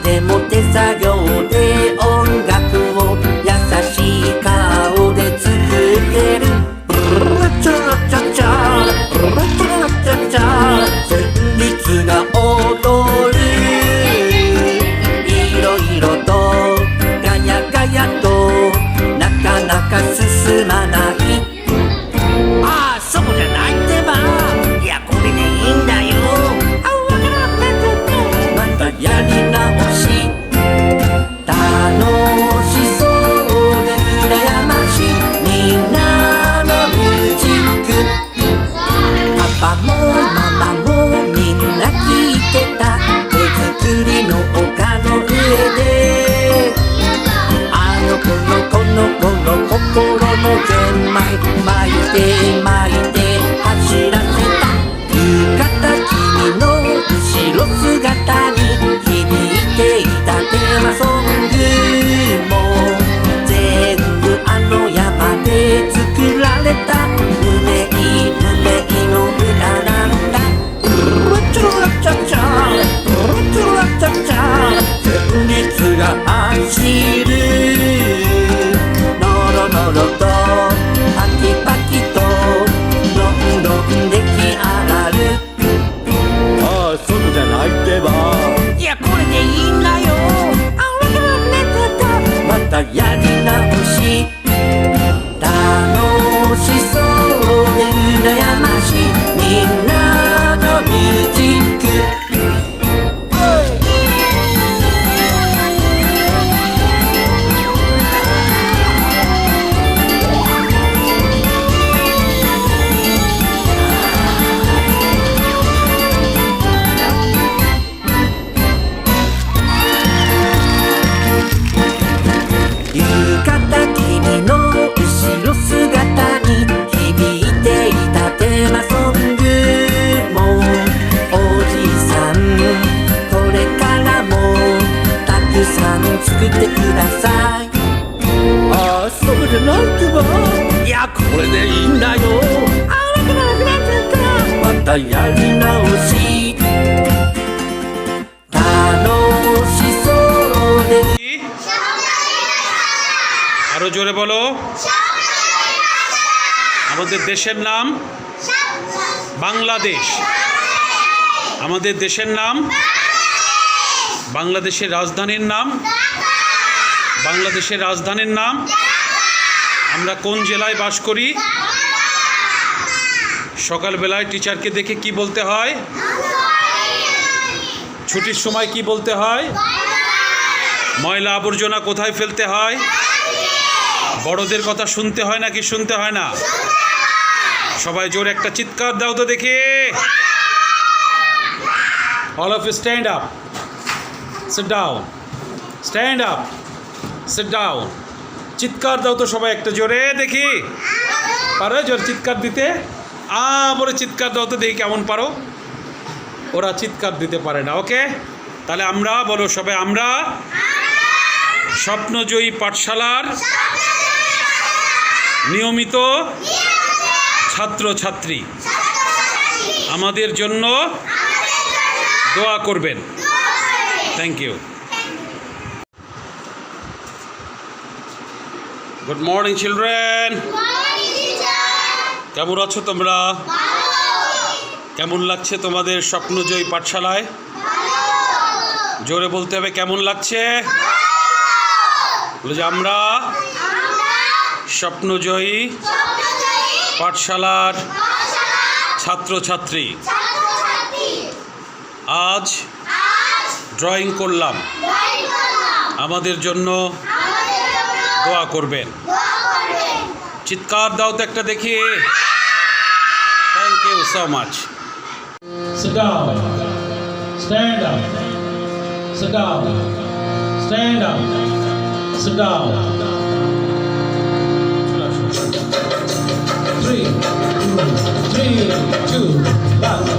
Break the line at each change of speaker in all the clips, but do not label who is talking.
でも手作業
আরও জোরে বলো। আমাদের দেশের নাম বাংলাদেশ। আমাদের দেশের নাম বাংলাদেশের রাজধানীর নাম বাংলাদেশের রাজধানীর নাম আমরা কোন জেলায় বাস করি? সকালবেলায় টিচারকে দেখে কি বলতে হয়? ছুটির সময় কি বলতে হয়? ময়লা আবর্জনা কোথায় ফেলতে হয়? বড়দের কথা শুনতে হয় নাকি শুনতে হয় না? সবাই জোর একটা চিৎকার দাও তো দেখে। All of stand up sit down stand up sit down চিৎকার দাও তো সবাই একটা জোরে, দেখি। পারো জোরে চিৎকার দিতে? আ, বলে চিৎকার দাও তো দেখি কেমন পারো। ওরা চিৎকার দিতে পারে না, ওকে? তাহলে আমরা, বলো সবাই আমরা। স্বপ্নজয়ী পাঠশালার নিয়মিত ছাত্রছাত্রী আমাদের জন্য দোয়া করবেন। Thank you good morning children কেমন আছো তোমরা? কেমন লাগছে তোমাদের স্বপ্নজয়ী পাঠশালায়? জোরে বলতে হবে কেমন লাগছে? যে আমরা স্বপ্নজয়ী পাঠশালার ছাত্রছাত্রী। আজ ড্রয়িং করলাম। আমাদের জন্য দোয়া করবেন চিৎকার দাও তো একটা দেখি thank you so much
Sit down. Stand up. Sit down. Stand up. Sit down. Three, two, three, two, one.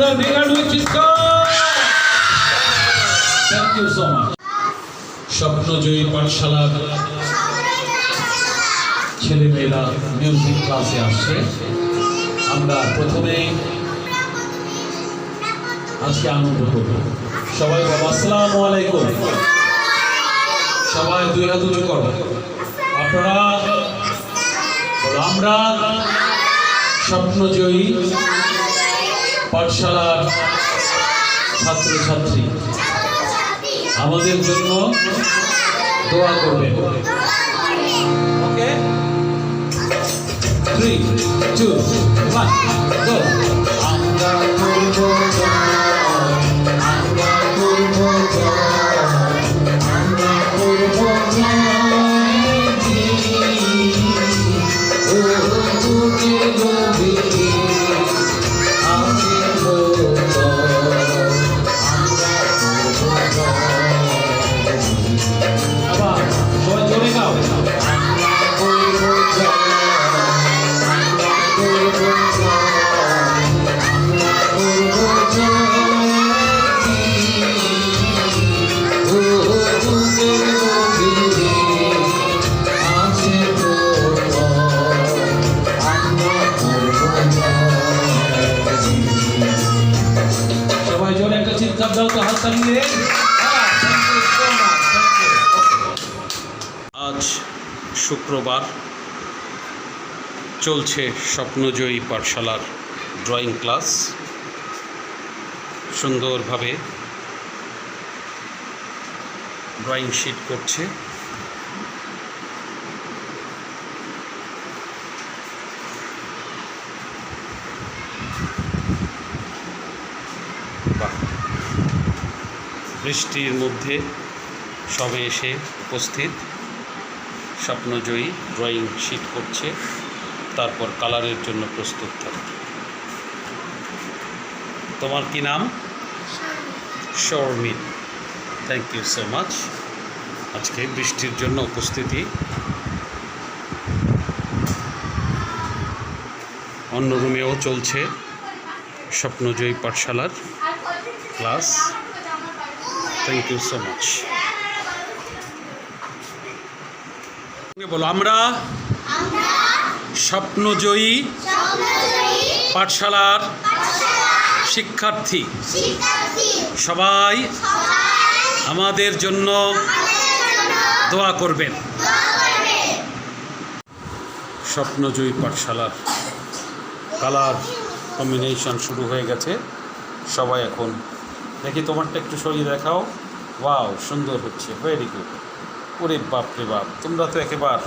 Another big hand চিৎকার থ্যাংক ইউ সো মাচ স্বপ্নজয়ী পাঠশালার ছেলেমেয়েরা মিউজিক ক্লাসে আসছে। আমরা প্রথমেই আজকে আনন্দ করব। সবাই বলো, আসসালামু আলাইকুম। সবাই দুই হাত উঁচু করো। আপনারা আমরা স্বপ্নজয়ী পাঠশালার ছাত্রছাত্রী। আমাদের জন্য দোয়া করবেন। Okay? Three two one go আমরা
শুক্রবার চলছে স্বপ্নজয়ী পাঠশালার ড্রয়িং ক্লাস। সুন্দরভাবে ড্রয়িং শিট করছে। বৃষ্টির মধ্যে সবে এসে উপস্থিত। স্বপ্নজয়ী ড্রয়িং শিট করছে, তারপর কালারের জন্য প্রস্তুত থাকবে তোমার কি নাম? Sharmin. Thank you so much আজকে বৃষ্টির জন্য উপস্থিতি। অন্য রুমেও চলছে স্বপ্নজয়ী পাঠশালার class thank you so much বলো, আমরা স্বপ্নজয়ী পাঠশালার শিক্ষার্থী। সবাই আমাদের জন্য দোয়া করবেন। স্বপ্নজয়ী পাঠশালার কালার কম্বিনেশন শুরু হয়ে গেছে। সবাই এখন, দেখি তোমারটা একটু সরিয়ে দেখাও। ওয়াও, সুন্দর হচ্ছে। ভেরি গুড ওরে বাপ রে বাপ, তোমরা তো একেবার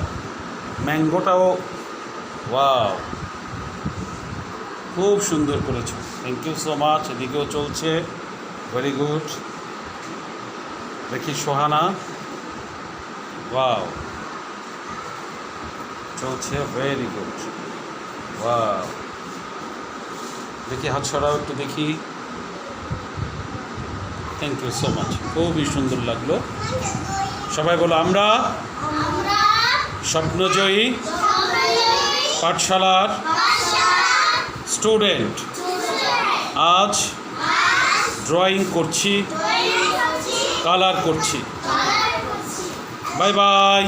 ম্যাঙ্গোটাও, ওয়াও, খুব সুন্দর করেছ। থ্যাংক ইউ সো মাচ এদিকেও চলছে ভেরি গুড দেখি সোহানা, ওয়াও, চলছে ভেরি গুড ওয়াও। দেখি হাত ছড়াও একটু দেখি। থ্যাংক ইউ সো মাচ খুবই সুন্দর লাগল। সবাই বলো আমরা স্বপ্নজয়ী পাঠশালার স্টুডেন্ট। আজ ড্রয়িং করছি। কালার করছি। Bye bye.